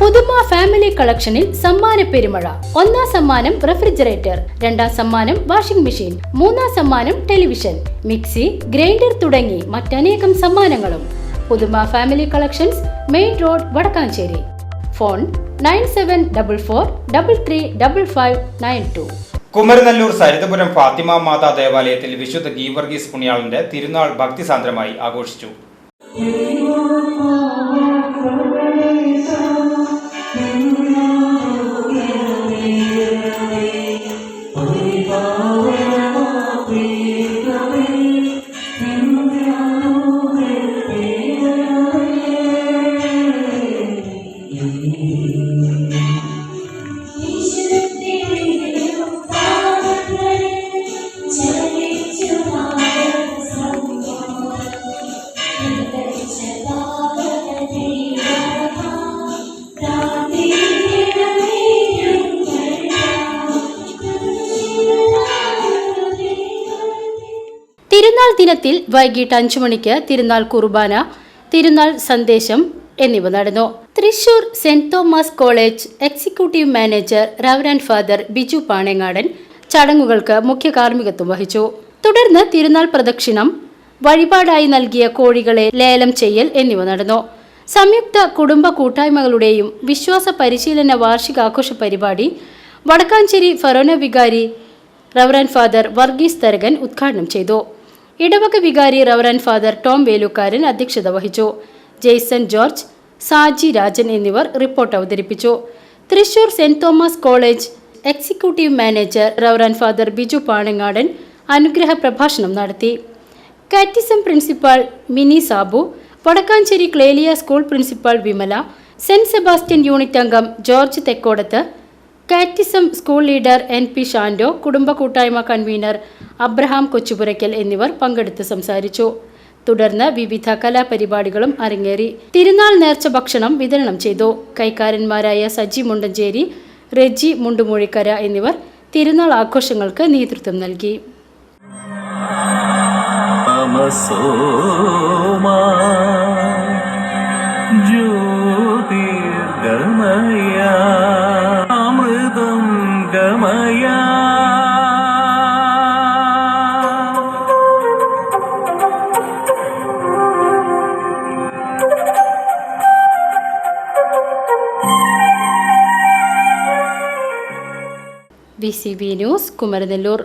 പുതുമ ഫാമിലി കളക്ഷനിൽ സമ്മാന പെരുമഴ. ഒന്നാം സമ്മാനം റെഫ്രിജറേറ്റർ രണ്ടാം സമ്മാനം വാഷിംഗ് മെഷീൻ മൂന്നാം സമ്മാനം ടെലിവിഷൻ മിക്സി ഗ്രൈൻഡർ തുടങ്ങി മറ്റനേകം സമ്മാനങ്ങളും. Puthuma family collections main road Vadakkanchery. Phone nine seven double four double three double five nine two. Kumaranellur Sarithapuram Fathima Matha ദേവാലയത്തിൽ വിശുദ്ധ ഗീവർഗീസ് പുണ്യാളന്റെ തിരുനാൾ ഭക്തിസാന്ദ്രമായി ആഘോഷിച്ചു. തിരുനാൾ ദിനത്തിൽ വൈകിട്ട് അഞ്ചു മണിക്ക് തിരുനാൾ കുർബാന തിരുനാൾ സന്ദേശം എന്നിവ നടന്നു. Thrissur saint Thomas college executive manager reverend father Biju Panengadan ചടങ്ങുകൾക്ക് മുഖ്യ കാർമ്മികത്വം വഹിച്ചു. തുടർന്ന് തിരുനാൾ പ്രദക്ഷിണം വഴിപാടായി നൽകിയ കോഴികളെ ലേലം ചെയ്യൽ എന്നിവ നടന്നു. സംയുക്ത കുടുംബ കൂട്ടായ്മകളുടെയും വിശ്വാസ പരിശീലന വാർഷികാഘോഷ പരിപാടി വടക്കാഞ്ചേരി ഫറോന വികാരി റവറൻ ഫാദർ വർഗീസ് തരകൻ ഉദ്ഘാടനം ചെയ്തു. ഇടവക വികാരി റവറൻ ഫാദർ ടോം വേലുക്കാരൻ അധ്യക്ഷത വഹിച്ചു. ജെയ്സൺ ജോർജ് സാജി രാജൻ എന്നിവർ റിപ്പോർട്ട് അവതരിപ്പിച്ചു. Thrissur saint Thomas college executive manager reverend father Biju Panangadan അനുഗ്രഹ പ്രഭാഷണം നടത്തി. Catechism principal Mini Sabu Vadakkanchery Clelia school principal Vimala saint Sebastian unit അംഗം George Thekkodath catechism school leader N P Shando കുടുംബ കൂട്ടായ്മ convener Abraham Kochupurakkal എന്നിവർ പങ്കെടുത്ത് സംസാരിച്ചു. തുടർന്ന് വിവിധ കലാപരിപാടികളും അരങ്ങേറി. തിരുനാൾ നേർച്ച ഭക്ഷണം വിതരണം ചെയ്തു. കൈക്കാരന്മാരായ സജി മുണ്ടഞ്ചേരി റെജി മുണ്ടുമൂഴിക്കര എന്നിവർ തിരുനാൾ ആഘോഷങ്ങൾക്ക് നേതൃത്വം നൽകി. V C B news Kumaranellur